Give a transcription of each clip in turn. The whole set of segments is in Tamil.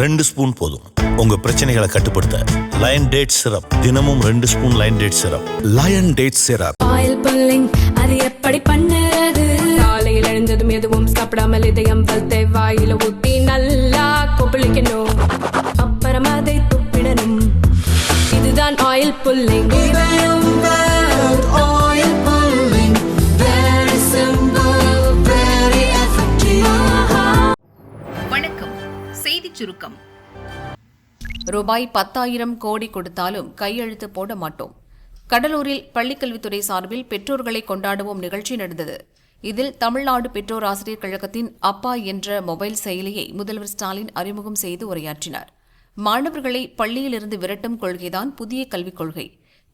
ரெண்டு ஸ்பூன் போதும். உங்க பிரச்சனைகளை கட்டுப்படுத்த லயன் டேட் சிரப் தினமும் ரெண்டு spoon lion date syrup lion date syrup oil pulling அது எப்படி பண்ணுறது? காலையில் எழுந்ததும் எதுவும் சாப்பிடாமல் இதயம் வளர்த்தை வாயில ஊத்தி நல்லா கொப்பளிக்கணும். அப்புறம் அதை துப்பிடணும். இதுதான் ஆயில் புல்லிங் சுருக்கம். ரூபாய் பத்தாயிரம் கோடி கொடுத்தாலும் கையெழுத்து போட மாட்டோம். கடலூரில் பள்ளிக்கல்வித்துறை சார்பில் பெற்றோர்களை கொண்டாடுவோம் நிகழ்ச்சி நடந்தது. இதில் தமிழ்நாடு பெற்றோர் ஆசிரியர் கழகத்தின் அப்பா என்ற மொபைல் செயலியை முதல்வர் ஸ்டாலின் அறிமுகம் செய்து உரையாற்றினார். மாணவர்களை பள்ளியிலிருந்து விரட்டும் கொள்கைதான் புதிய கல்விக் கொள்கை.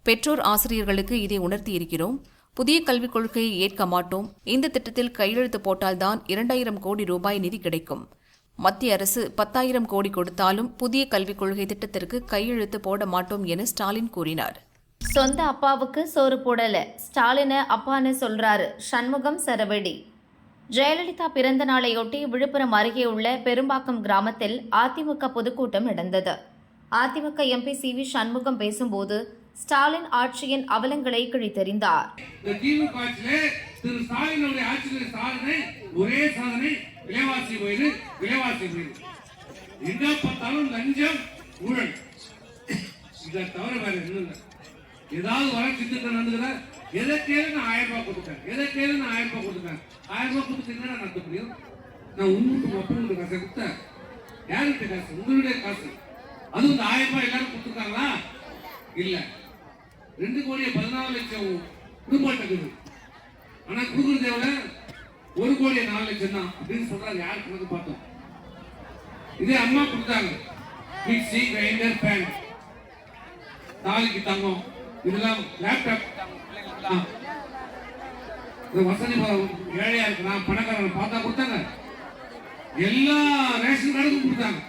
பெற்றோர் ஆசிரியர்களுக்கு இதை உணர்த்தியிருக்கிறோம் புதிய கல்விக் கொள்கையை ஏற்க மாட்டோம். இந்த திட்டத்தில் கையெழுத்து போட்டால்தான் இரண்டாயிரம் கோடி ரூபாய் நிதி கிடைக்கும். மத்திய அரசு பத்தாயிரம் கோடி கொடுத்தாலும் புதிய கல்விக் கொள்கை திட்டத்திற்கு கையெழுத்து போட மாட்டோம் என ஸ்டாலின் கூறினார். சொந்த அப்பாவுக்கு சோறு போடல. ஸ்டாலினை அப்பான்னு சொல்றாரு. சண்முகம் சரவெடி. ஜெயலலிதா பிறந்த நாளையொட்டி விழுப்புரம் அருகே உள்ள பெரும்பாக்கம் கிராமத்தில் அதிமுக பொதுக்கூட்டம் நடந்தது. AIADMK MP C V Shanmugam பேசும்போது ஸ்டாலின் ஆட்சியின் அவலங்களை கிழித்தெறிந்தார். ஒரே சாதனை விலைவாசி உயர்வு விலைவாசி உயர்வு எங்க பார்த்தாலும் லஞ்சம் ஊழல். இதை தவிர வேற என்ன ஏதாவது வர திட்டம் நடந்துக்கிற எதை கேளு நான் ஆயிரம் ரூபாய் கொடுத்தேன் எதை கேளு நான் ஆயிரம் ரூபாய் கொடுத்தேன் ஆயிரம் ரூபாய் கொடுத்து என்ன நடத்த முடியும்? நான் உங்களுக்கு மக்களுக்கு காசை கொடுத்தேன். யாருக்கிட்ட காசு? உங்களுடைய காசு. அதுவும் இந்த ஆயிரம் ரூபாய் எல்லாரும் கொடுத்துருக்காங்களா? இல்ல. ரெண்டு கோடியே பதினாலு லட்சம் குடும்பம் இருக்குது ஆனா கொடுக்குறது எவ்வளவு? ஒரு கோடியே நாலு லட்சம் தான் அப்படின்னு சொல்றாங்க. யாருக்கு வந்து பார்த்தோம்? இதே அம்மா கொடுத்தாங்க. Mixie grinder fan. தாலிக்கு தங்கம். இதெல்லாம் லேப்டாப் வசதி ஏழையா இருக்கு. நான் பணக்காரன் பார்த்தா கொடுத்தாங்க. எல்லா ரேஷன் கார்டுக்கும் கொடுத்தாங்க.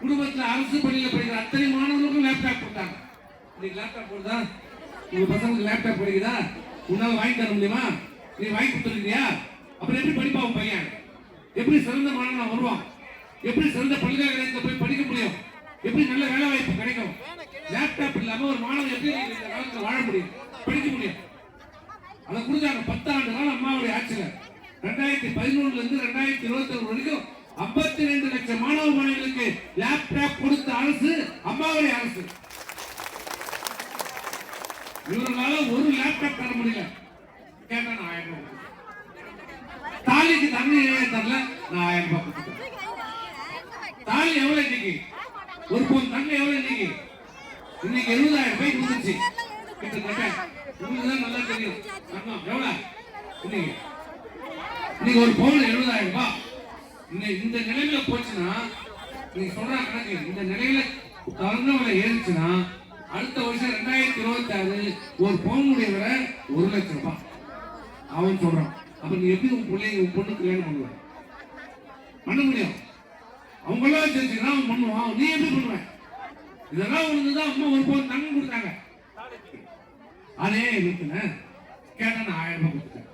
குடும்பத்தில் அரசு பள்ளியில் படிக்கிற அத்தனை மாணவர்களுக்கும் லேப்டாப் கொடுத்தாங்க. இன்னைக்கு லேப்டாப் கொடுத்தா உங்க பசங்களுக்கு லேப்டாப் படிக்குதா உன்னால வாங்கி தர முடியுமா? நீ வாங்கி கொடுத்துருக்கியா? அப்புறம் எப்படி படிப்பா உன் பையன்? எப்படி சிறந்த மாணவன் வருவான்? எப்படி சிறந்த பல்கலைக்கழகத்தில் போய் படிக்க முடியும்? எப்படி நல்ல வேலை வாய்ப்பு கிடைக்கும்? லேப்டாப் இல்லாம ஒரு மாணவன் எப்படி இந்த காலத்துல வாழ முடியும்? படிக்க முடியும். அதை கொடுத்தாங்க. பத்தாண்டு காலம் அம்மாவுடைய ஆட்சியில. ரெண்டாயிரத்தி பதினொன்னுல இருந்து ரெண்டாயிரத்தி இருபத்தி ஒன்று வரைக்கும் ஐம்பத்தி ரெண்டு லட்சம் மாணவ மாணவிகளுக்கு லேப்டாப் கொடுத்த அரசு அம்மாவுடைய அரசு. இவர்களால ஒரு லேப்டாப் தர முடியல. கேட்டா நான் ஆயிரம் ரூபாய் தாலிக்கு தண்ணி தரல நான் ஆயிரம் ரூபாய் தாலி எவ்வளவு இன்னைக்கு? ஒரு பவுன் தண்ணி எவ்வளவு இன்னைக்கு? இன்னைக்கு எழுபதாயிரம் ரூபாய் வந்துச்சு கிட்டத்தட்ட உங்களுக்கு தான் நல்லா தெரியும். ஆமா எவ்வளவு? இன்னைக்கு. இன்னைக்கு ஒரு பவுன் எழுபதாயிரம் ரூபாய். இந்த நிலையில போச்சுன்னா நீங்க சொல்ற கணக்கு இந்த நிலையில தகுந்த விலை ஏறிச்சுன்னா அடுத்த வருஷம் ரெண்டாயிரத்தி இருபத்தி ஆறு ஒரு பவுனுடைய விலை ஒரு லட்சம் ரூபாய். அவன் சொல்றான். அப்ப நீ எப்படி உன் பிள்ளைங்க உன் பொண்ணு கல்யாணம் பண்ணுவ? பண்ண முடியும். அவங்களாம் தெரிஞ்சுக்கலாம் அவன் பண்ணுவான். நீ எப்படி பண்ணுவ? இதெல்லாம் ஒன்று தான் அம்மா ஒரு போது தங்கம் கொடுத்தாங்க. அதே வித்துனேன் கேட்டா நான் ஆயிரம் ரூபாய் கொடுத்துட்டேன்.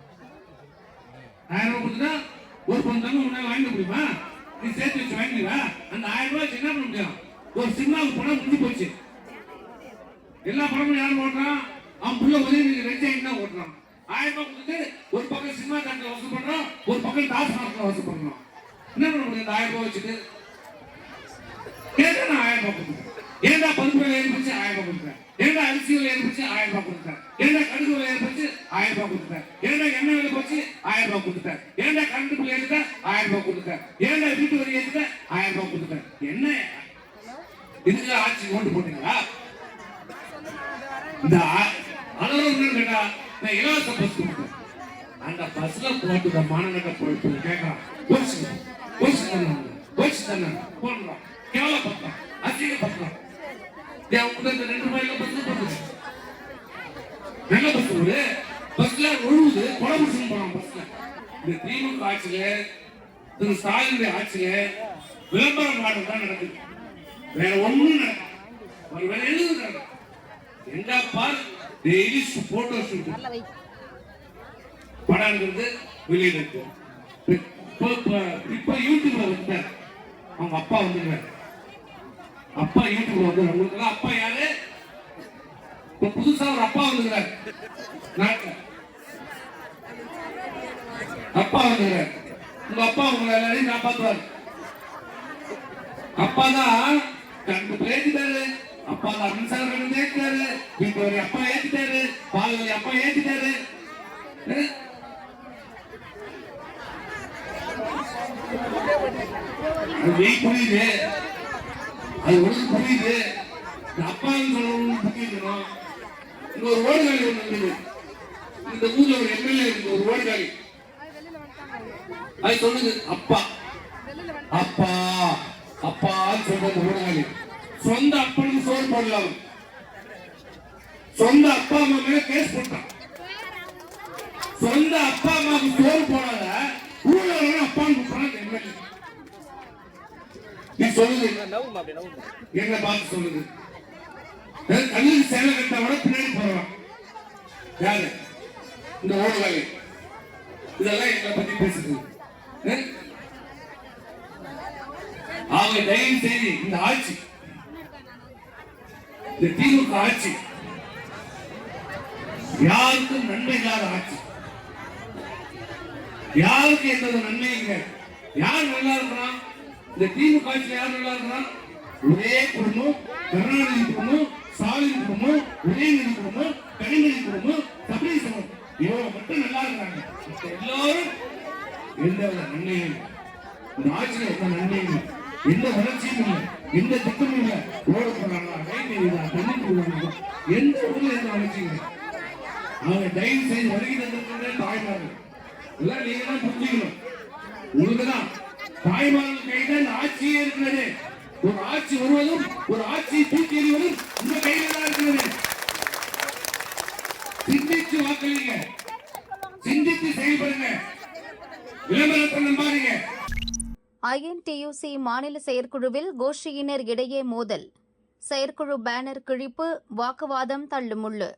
ஆயிரம் ரூபாய் கொடுத்துட்டா ஒரு பொண்ணு தங்கம் உன்னால வாங்கிட்டு முடியுமா? நீ சேர்த்து வச்சு வாங்கிடுவா. அந்த ஆயிரம் ரூபாய் வச்சு என்ன பண்ண முடியும்? ஒரு சினிமாவுக்கு படம் முடிஞ்சு போச்சு. எல்லா படமும் யார் ஓட்டுறான்? அவன் புள்ள உதயநிதி ரஜினி தான் ஓட்டுறான். ஆயிரம் ரூபாய் கொடுத்துட்டு ஒரு பக்கம் சினிமா தேட்டர்ல வசூல் பண்றான் ஒரு பக்கம் டாஸ்மார்க்ல வசூல் பண்றான் என்ன பண்ண முடியும் இந்த ஆயிரம் ரூபாய் வச்சுட்டு? கேட்டா நான் ஆயிரம் ரூபாய் கொடுத்தேன். ஏன்டா பருப்பு விலை ஏறிச்சு ஆயிரம் ரூபாய் கொடுத்தேன். ஏன்டா அரிசி விலை ஏறிச்சு ஆயிரம் ரூபாய் கொடுத்தேன். ஏன்டா கடுகு விலை ஏறிச்சு ஆயிரம் ரூபாய் கொடுத்தேன். ஏன்டா எண்ணெய் விலை போச்சு ஆயிரம் ரூபாய் கொடுத்தேன். ஏன்டா கரண்ட் பில் ஏறிட்ட ஆயிரம் ரூபாய் கொடுத்தேன். ஏன்டா வீட்டு வரி ஏறிட்ட ஆயிரம் ரூபாய் கொடுத்தேன். என்ன? இதுக்கு ஆட்சி ஓட்டு போட்டீங்களா இந்த அலுவலகம் கேட்டா நான் இலவச பஸ் கொடுத்தேன் அந்த பஸ்ல போட்டுக்க மாநகர போயிட்டு கேட்கலாம் போச்சு போச்சு தானே போச்சு தானே போடுறான் கேவலப்படுறான் அசிங்கப்படுறான் என் இந்த ரெண்டு ரூபாயில பஸ் போகுது. நல்ல பஸ் ஒரு பஸ்ல ஒழுகுது கொலை முடிச்சு போறான் பஸ்ல இந்த திமுக ஆட்சியில திரு ஸ்டாலினுடைய ஆட்சியில விளம்பரம் மாடல் தான் நடக்குது. வேற ஒண்ணும் நடக்கும் ஒரு வேற எங்க பார்? டெய்லி போட்டோ ஷூட் படம் எடுக்கிறது வெளியில இருக்கு இப்ப யூடியூப்ல வந்து அவங்க அப்பா வந்துருக்காரு அப்பா யூடியூப்ல வந்து உங்களுக்கு அப்பா யாரு? இப்ப புதுசா ஒரு அப்பா வந்துருக்காரு அப்பா வந்துருக்காரு உங்க அப்பா உங்களை எல்லாரையும் காப்பாத்துவாரு. அப்பா தான் கண்டு பேசிட்டாரு. அப்பா தான் மின்சாரம் கண்டு ஏற்றிட்டாரு வீட்டு அப்பா ஏற்றிட்டாரு பால் அப்பா ஏற்றிட்டாரு அது நீ புரியுது. அது உனக்கு புரியுது. அப்பான்னு சொல்லணும்னு புரியுதுணும் இங்க ஓடுகாலி ஒண்ணு இருந்தது இந்த ஊர்ல ஒரு எம்எல்ஏ இருக்கு ஒரு ஓடுகாலி அது சொன்னது அப்பா. அப்பா அப்பான்னு சொல்ற அந்த ஓடுகாலி சொந்த அப்பனுக்கு சோறு போடல சொந்த அப்பா அம்மா மேல கேஸ் போட்டான். சொந்த அப்பா அம்மாவுக்கு சோறு போடாத ஊர்ல வரவன் அப்பான்னு கூப்பிடுறான் எம்எல்ஏ நீ சொல்லுது பார்த்து சொல்லுது கல்லூரி சேலை கட்ட விட பின்னாடி போறான் யாரு? இந்த ஓடுவாங்க இதெல்லாம் எங்களை பத்தி பேசுது. அவங்க தயவு செய்து இந்த ஆட்சி இந்த திமுக ஆட்சி யாருக்கும் நன்மை இல்லாத ஆட்சி. யாருக்கு எந்த நன்மை இங்க யார் நல்லா இருக்கிறான்? இந்த திமுக ஆட்சியில் யார் நல்லா இருக்கிறான்? ஒரே குடும்பம் கருணாநிதி குடும்பம் ஸ்டாலின் குடும்பம் உதயநிதி குடும்பம் கனிமொழி குடும்பம் சபரீசன் இவங்க மட்டும் நல்லா இருக்கிறாங்க எல்லாரும் எந்த நன்மையும் இந்த ஆட்சியில் எந்த நன்மையும் எந்த வளர்ச்சியும் இல்லை. எந்த திட்டமும் இல்லை. ஓட போடுறாங்களா ரயில் நிலையங்களா தண்ணி போடுறாங்களா எந்த ஊர்ல எந்த வளர்ச்சியும் இல்லை. அவங்க தயவு செய்து வருகை தந்திருக்கிறதே தாய்மார்கள் எல்லாம் நீங்க தான் புரிஞ்சுக்கணும். உங்களுக்கு தான் தாய்மார்கள் கைதான் இந்த ஆட்சியே இருக்கிறது. ஒரு ஆட்சி வருவதும் ஒரு ஆட்சியை தூக்கி எறிவதும் இந்த கையில தான் இருக்கிறது. சிந்திச்சு வாக்களிங்க. சிந்தித்து செயல்படுங்க. விளம்பரத்தை நம்பாதீங்க. ஐஎன்டியூசி மாநில செயற்குழுவில் கோஷ்டியினர் இடையே மோதல். செயற்குழு பேனர் கிழிப்பு வாக்குவாதம் தள்ளுமுள்ளு.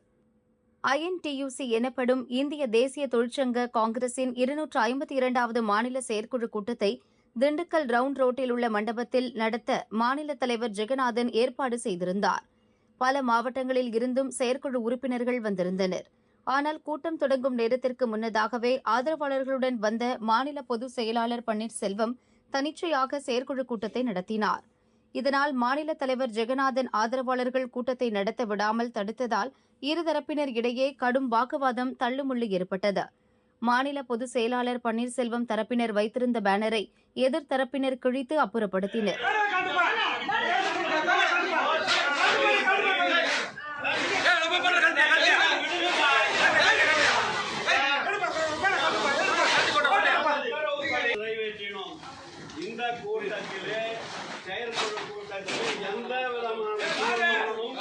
ஐஎன்டியூசி எனப்படும் இந்திய தேசிய தொழிற்சங்க காங்கிரசின் இருநூற்று ஐம்பத்தி இரண்டாவது மாநில செயற்குழு கூட்டத்தை திண்டுக்கல் ரவுண்ட் ரோட்டில் உள்ள மண்டபத்தில் நடத்த மாநில தலைவர் ஜெகநாதன் ஏற்பாடு செய்திருந்தார். பல மாவட்டங்களில் இருந்தும் செயற்குழு உறுப்பினர்கள் வந்திருந்தனர். ஆனால் கூட்டம் தொடங்கும் நேரத்திற்கு முன்னதாகவே ஆதரவாளர்களுடன் வந்த மாநில பொதுச் செயலாளர் பன்னீர்செல்வம் தனிச்சையாக செயற்குழு கூட்டத்தை நடத்தினார். இதனால் மாநில தலைவர் ஜெகநாதன் ஆதரவாளர்கள் கூட்டத்தை நடத்த விடாமல் தடுத்ததால் இருதரப்பினர் இடையே கடும் வாக்குவாதம் தள்ளுமுள்ளு ஏற்பட்டது. மாநில பொதுச் செயலாளர் பன்னீர்செல்வம் தரப்பினர் வைத்திருந்த பேனரை எதிர்த்தரப்பினர் கிழித்து அப்புறப்படுத்தினர். நிறைவேற்றினோம் இந்த கூட்டத்திலே செயற்குழு கூட்டத்திலே எந்த விதமான தீர்மானமும்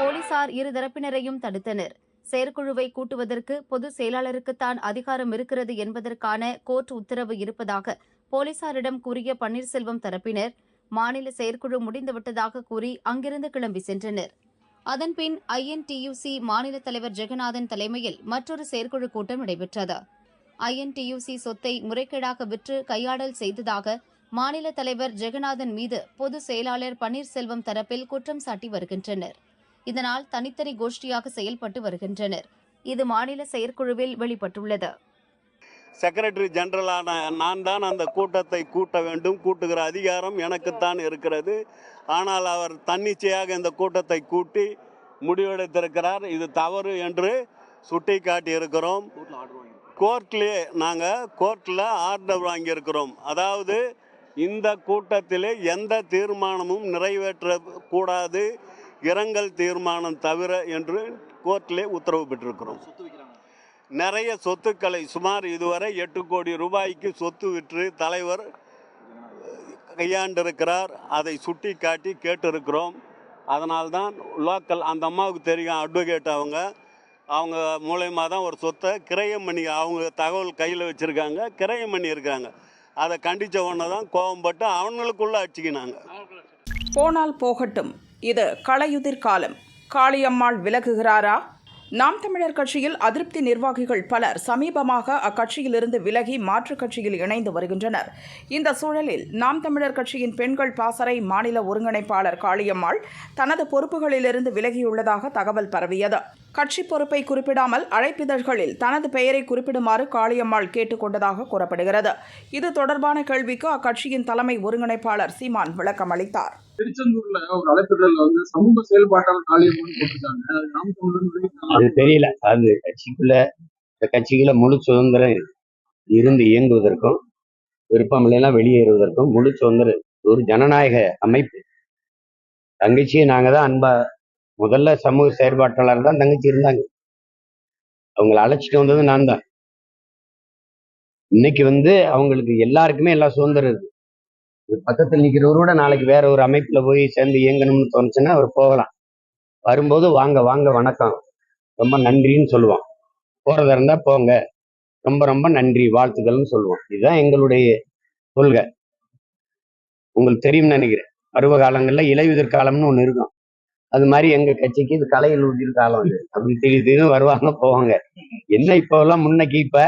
போலீசார் இருதரப்பினரையும் தடுத்தனர். செயற்குழுவை கூட்டுவதற்கு பொதுச் செயலாளருக்குத்தான் அதிகாரம் இருக்கிறது என்பதற்கான கோர்ட் உத்தரவு இருப்பதாக போலீசாரிடம் கூறிய பன்னீர்செல்வம் தரப்பினர் மாநில செயற்குழு முடிந்துவிட்டதாக கூறி அங்கிருந்து கிளம்பி சென்றனர். அதன்பின் ஐஎன்டியூசி மாநில தலைவர் ஜெகநாதன் தலைமையில் மற்றொரு செயற்குழு கூட்டம் நடைபெற்றது. ஐஎன்டியூசி சொத்தை முறைகேடாக விற்று கையாடல் செய்ததாக மாநில தலைவர் ஜெகநாதன் மீது பொதுச் செயலாளர் பன்னீர்செல்வம் தரப்பில் குற்றம் சாட்டி வருகின்றனர். இதனால் தனித்தனி கோஷ்டியாக செயல்பட்டு வருகின்றனர். இது மாநில செயற்குழுவில் வெளிப்பட்டுள்ளது. செக்ரட்டரி ஜெனரலான நான் தான் அந்த கூட்டத்தை கூட்ட வேண்டும் கூட்டுகிற அதிகாரம் எனக்குத்தான் இருக்கிறது. ஆனால் அவர் தன்னிச்சையாக இந்த கூட்டத்தை கூட்டி முடிவெடுத்திருக்கிறார். இது தவறு என்று சுட்டி காட்டியிருக்கிறோம் கோர்ட்லேயே நாங்கள் கோர்ட்டில் ஆர்டர் வாங்கியிருக்கிறோம். அதாவது இந்த கூட்டத்திலே எந்த தீர்மானமும் நிறைவேற்றக்கூடாது இரங்கல் தீர்மானம் தவிர என்று கோர்ட்டிலே உத்தரவு பெற்றிருக்கிறோம். நிறைய சொத்துக்களை சுமார் இதுவரை எட்டு கோடி ரூபாய்க்கு சொத்து விற்று தலைவர் கையாண்டிருக்கிறார். அதை சுட்டி காட்டி கேட்டிருக்கிறோம். அதனால்தான் லோக்கல் அந்த அம்மாவுக்கு தெரியும் அட்வொகேட் அவங்க. அவங்க மூலயமா தான் ஒரு சொத்தை கிரயம் பண்ணி அவங்க தகவல் கையில் வச்சுருக்காங்க கிரயம் பண்ணியிருக்காங்க அதை கண்டித்த உடனே தான் கோபப்பட்டு அவங்களுக்குள்ளே அடிச்சுக்கினாங்க. போனால் போகட்டும். இது களையுதிர் காலம். காளியம்மாள் விலகுகிறாரா? நாம் தமிழர் கட்சியில் அதிருப்தி நிர்வாகிகள் பலர் சமீபமாக அக்கட்சியிலிருந்து விலகி மாற்றுக் கட்சியில் இணைந்து வருகின்றனர். இந்த சூழலில் நாம் தமிழர் கட்சியின் பெண்கள் பாசறை மாநில ஒருங்கிணைப்பாளர் காளியம்மாள் தனது பொறுப்புகளிலிருந்து விலகியுள்ளதாக தகவல் பரவியது. கட்சி பொறுப்பை குறிப்பிடாமல் அழைப்பிதழ்களில் தனது பெயரை குறிப்பிடுமாறு காளியம்மாள் கேட்டுக்கொண்டதாக கூறப்படுகிறது இது தொடர்பான கேள்விக்கு அக்கட்சியின் தலைமை ஒருங்கிணைப்பாளர் சீமான் விளக்கம் அளித்தார் திருச்செந்தூர்ல ஒரு அழைப்புதல் வந்து சமூக செயல்பாட்டாளர் போட்டிருக்காங்க அது தெரியல அது கட்சிக்குள்ள இந்த கட்சிக்குள்ள முழு சுதந்திரம். இருந்து இயங்குவதற்கும் விருப்பம் இல்லைன்னா வெளியேறுவதற்கும் முழு சுதந்திரம். ஒரு ஜனநாயக அமைப்பு தங்கச்சியை நாங்க தான் அன்பா முதல்ல சமூக செயற்பாட்டாளர் தான் தங்கச்சி இருந்தாங்க. அவங்கள அழைச்சிட்டு வந்தது நான் தான். இன்னைக்கு வந்து அவங்களுக்கு எல்லாருக்குமே எல்லா சுதந்திரம் இருக்கு. இது பக்கத்தில் நிற்கிறவரோட நாளைக்கு வேற ஒரு அமைப்புல போய் சேர்ந்து இயங்கணும்னு தோணுச்சுன்னா அவர் போகலாம். வரும்போது வாங்க வாங்க வணக்கம். ரொம்ப நன்றின்னு சொல்லுவான். போறதா இருந்தா போங்க. ரொம்ப ரொம்ப நன்றி வாழ்த்துக்கள்னு சொல்லுவோம் இதுதான் எங்களுடைய கொள்கை. உங்களுக்கு தெரியும்னு நினைக்கிறேன். பருவ காலங்கள்ல இலையுதிர் காலம்னு ஒண்ணு இருக்கும். அது மாதிரி எங்க கட்சிக்கு இது கலையில் உதிர் காலம் அது. அப்படி திடீர் திடீர்னு வருவாங்க போவாங்க. என்ன இப்போ எல்லாம் முன்னக்கி இப்ப?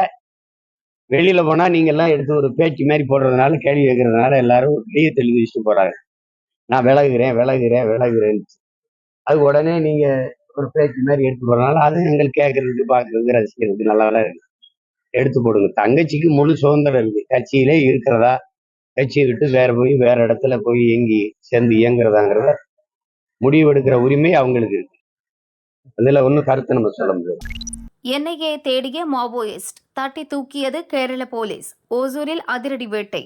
வெளியில போனா நீங்க எல்லாம் எடுத்து ஒரு பேச்சு மாதிரி போடுறதுனால கேள்வி வைக்கிறதுனால எல்லாரும் வெளியே தெளிவு வச்சுட்டு போறாங்க. நான் விலகுறேன் விலகுறேன் விலகுறேன் அது உடனே நீங்க ஒரு பேச்சு மாதிரி எடுத்து போறதுனால அது எங்களுக்கு கேட்கறதுக்கு பாக்குறதுக்கு ரசிக்கிறதுக்கு நல்லா இருக்கு. எடுத்து போடுங்க. தங்கச்சிக்கு முழு சுதந்திரம் இருக்கு. கட்சியிலே இருக்கிறதா? கட்சியை விட்டு வேற போய் வேற இடத்துல போய் இயங்கி சேர்ந்து இயங்குறதாங்கிறத முடிவெடுக்கிற உரிமை அவங்களுக்கு இருக்கு. அதில் ஒன்றும் கருத்து நம்ம சொல்ல முடியாது. என்ஐஏ தேடிய மாவோயிஸ்ட் தட்டி தூக்கியது கேரள போலீஸ் ஓசூரில் அதிரடி வேட்டை.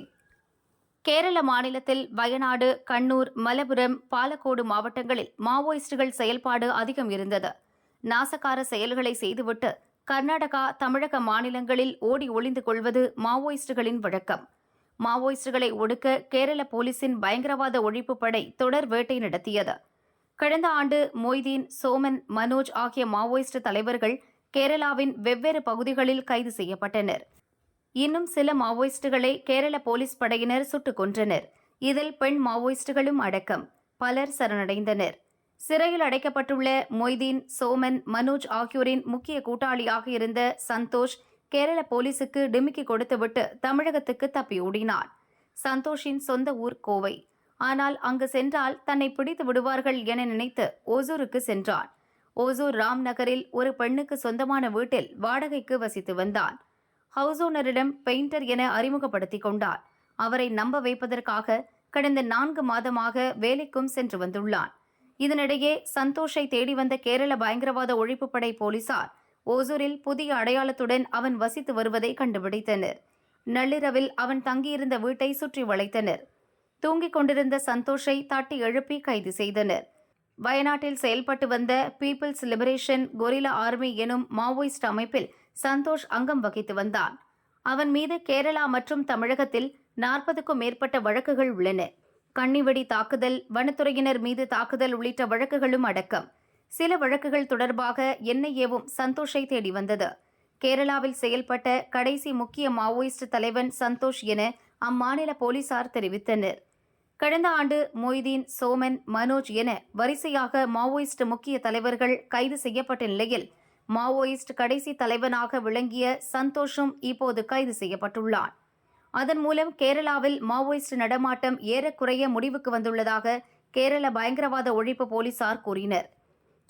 கேரள மாநிலத்தில் வயநாடு கண்ணூர் மலப்புரம் பாலக்கோடு மாவட்டங்களில் மாவோயிஸ்டுகள் செயல்பாடு அதிகம் இருந்தது. நாசகார செயல்களை செய்துவிட்டு கர்நாடகா தமிழக மாநிலங்களில் ஓடி ஒளிந்து கொள்வது மாவோயிஸ்டுகளின் வழக்கம். மாவோயிஸ்டுகளை ஒடுக்க கேரள போலீசின் பயங்கரவாத ஒழிப்பு படை தொடர் வேட்டை நடத்தியது. கடந்த ஆண்டு மொய்தீன் சோமன் மனோஜ் ஆகிய மாவோயிஸ்ட் தலைவர்கள் கேரளாவின் வெவ்வேறு பகுதிகளில் கைது செய்யப்பட்டனர். இன்னும் சில மாவோயிஸ்டுகளை கேரள போலீஸ் படையினர் சுட்டுக் கொன்றனர். இதில் பெண் மாவோயிஸ்டுகளும் அடக்கம். பலர் சரணடைந்தனர். சிறையில் அடைக்கப்பட்டுள்ள மொய்தீன் சோமன் மனோஜ் ஆகியோரின் முக்கிய கூட்டாளியாக இருந்த சந்தோஷ் கேரள போலீசுக்கு டிமிக்கி கொடுத்துவிட்டு தமிழகத்துக்கு தப்பி ஓடினார் சந்தோஷின் சொந்த ஊர் கோவை. ஆனால் அங்கு சென்றால் தன்னை பிடித்து விடுவார்கள் என நினைத்து ஓசூருக்கு சென்றான். ஓசூர் ராம் நகரில் ஒரு பெண்ணுக்கு சொந்தமான வீட்டில் வாடகைக்கு வசித்து வந்தான். ஹவுஸ் ஓனரிடம் பெயிண்டர் என அறிமுகப்படுத்திக் கொண்டார் அவரை நம்ப வைப்பதற்காக கடந்த நான்கு மாதமாக வேலைக்கும் சென்று வந்துள்ளான். இதனிடையே சந்தோஷை தேடி வந்த கேரள பயங்கரவாத ஒழிப்பு படை போலீசார் ஓசூரில் புதிய அடையாளத்துடன் அவன் வசித்து வருவதை கண்டுபிடித்தனர். நள்ளிரவில் அவன் தங்கியிருந்த வீட்டை சுற்றி வளைத்தனர். தூங்கிக் கொண்டிருந்த சந்தோஷை தட்டி எழுப்பி கைது செய்தனர். வயநாட்டில் செயல்பட்டு வந்த பீப்பிள்ஸ் லிபரேஷன் கொரிலா ஆர்மி எனும் மாவோயிஸ்ட் அமைப்பில் சந்தோஷ் அங்கம் வகித்து வந்தான். அவன் மீது கேரளா மற்றும் தமிழகத்தில் நாற்பதுக்கும் மேற்பட்ட வழக்குகள் உள்ளன. கண்ணிவெடி தாக்குதல் வனத்துறையினர் மீது தாக்குதல் உள்ளிட்ட வழக்குகளும் அடக்கம். சில வழக்குகள் தொடர்பாக என்ஐஏவும் சந்தோஷை தேடி வந்தது. கேரளாவில் செயல்பட்ட கடைசி முக்கிய மாவோயிஸ்ட் தலைவன் சந்தோஷ் என அம்மாநில போலீசார் தெரிவித்தனர். கடந்த ஆண்டு மொய்தீன் சோமன் மனோஜ் என வரிசையாக மாவோயிஸ்ட் முக்கிய தலைவர்கள் கைது செய்யப்பட்ட நிலையில் மாவோயிஸ்ட் கடைசி தலைவனாக விளங்கிய சந்தோஷும் இப்போது கைது செய்யப்பட்டுள்ளார். அதன் மூலம் கேரளாவில் மாவோயிஸ்ட் நடமாட்டம் ஏறக்குறைய முடிவுக்கு வந்துள்ளதாக கேரள பயங்கரவாத ஒழிப்பு போலீசார் கூறினர்.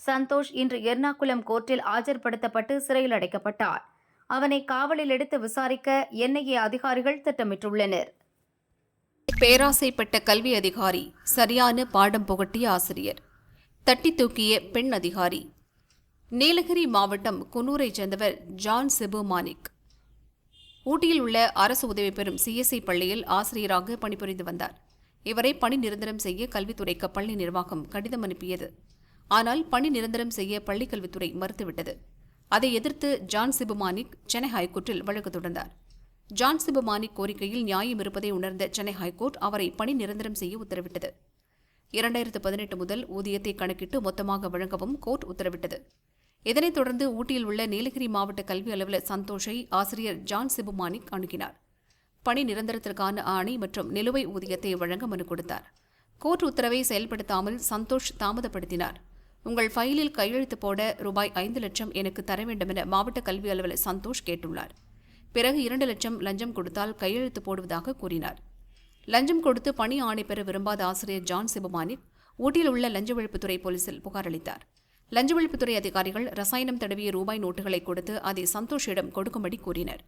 சந்தோஷ் இன்று எர்ணாகுளம் கோர்ட்டில் ஆஜர்படுத்தப்பட்டு சிறையில் அடைக்கப்பட்டார். அவனை காவலில் எடுத்து விசாரிக்க என்ஐஏ அதிகாரிகள் திட்டமிட்டுள்ளனர். பேராசைப்பட்ட கல்வி அதிகாரி சரியான பாடம் புகட்டிய ஆசிரியர். தட்டி தூக்கிய பெண் அதிகாரி. நீலகிரி மாவட்டம் குன்னூரைச் சேர்ந்தவர் ஜான் செபு மானிக் ஊட்டியில் உள்ள அரசு உதவி பெறும் சிஎஸ்ஐ பள்ளியில் ஆசிரியராக பணிபுரிந்து வந்தார். இவரை பணி நிரந்தரம் செய்ய கல்வித்துறைக்கு பள்ளி நிர்வாகம் கடிதம் அனுப்பியது. ஆனால் பணி நிரந்தரம் செய்ய பள்ளிக்கல்வித்துறை மறுத்துவிட்டது. அதை எதிர்த்து ஜான் சிபுமானிக் சென்னை ஹைகோர்ட்டில் வழக்கு தொடர்ந்தார். ஜான் சிபமானி கோரிக்கையில் நியாயம் இருப்பதை உணர்ந்த சென்னை ஹைகோர்ட் அவரை பணி நிரந்தரம் செய்ய உத்தரவிட்டது. இரண்டாயிரத்து பதினெட்டு முதல் ஊதியத்தை கணக்கிட்டு மொத்தமாக வழங்கவும் கோர்ட் உத்தரவிட்டது. இதனைத் தொடர்ந்து ஊட்டியில் உள்ள நீலகிரி மாவட்ட கல்வி அலுவலர் சந்தோஷை ஆசிரியர் ஜான் சிபுமானிக் அணுகினார் பணி நிரந்தரத்திற்கான ஆணை மற்றும் நிலுவை ஊதியத்தை வழங்க மனு கொடுத்தார். கோர்ட் உத்தரவை செயல்படுத்தாமல் சந்தோஷ் தாமதப்படுத்தினார். உங்கள் ஃபைலில் கையெழுத்து போட ரூபாய் ஐந்து லட்சம் எனக்கு தர வேண்டுமென மாவட்ட கல்வி அலுவலர் சந்தோஷ் கேட்டுள்ளார். பிறகு இரண்டு லட்சம் லஞ்சம் கொடுத்தால் கையெழுத்து போடுவதாக கூறினார். லஞ்சம் கொடுத்து பணி ஆணை பெற விரும்பாத ஆசிரியர் ஜான் சிபமானிக் ஊட்டியில் உள்ள லஞ்ச ஒழிப்புத்துறை போலீசில் புகார் அளித்தார். லஞ்ச ஒழிப்புத்துறை அதிகாரிகள் ரசாயனம் தடவிய ரூபாய் நோட்டுகளை கொடுத்து அதை சந்தோஷிடம் கொடுக்கும்படி கூறினர்.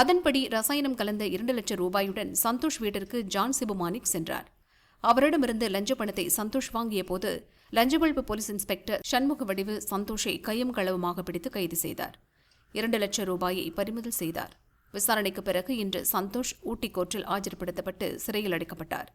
அதன்படி ரசாயனம் கலந்த இரண்டு லட்சம் ரூபாயுடன் சந்தோஷ் வீட்டிற்கு ஜான் சிபுமானிக் சென்றார். அவரிடமிருந்து லஞ்ச பணத்தை சந்தோஷ் வாங்கிய போது லஞ்ச ஒழிப்பு போலீஸ் இன்ஸ்பெக்டர் சண்முக வடிவு சந்தோஷை கையும் களவுமாக பிடித்து கைது செய்தார். இரண்டு லட்சம் ரூபாயை பறிமுதல் செய்தார். விசாரணைக்கு பிறகு இன்று சந்தோஷ் ஊட்டி கோர்ட்டில் ஆஜர்படுத்தப்பட்டு சிறையில் அடைக்கப்பட்டார்.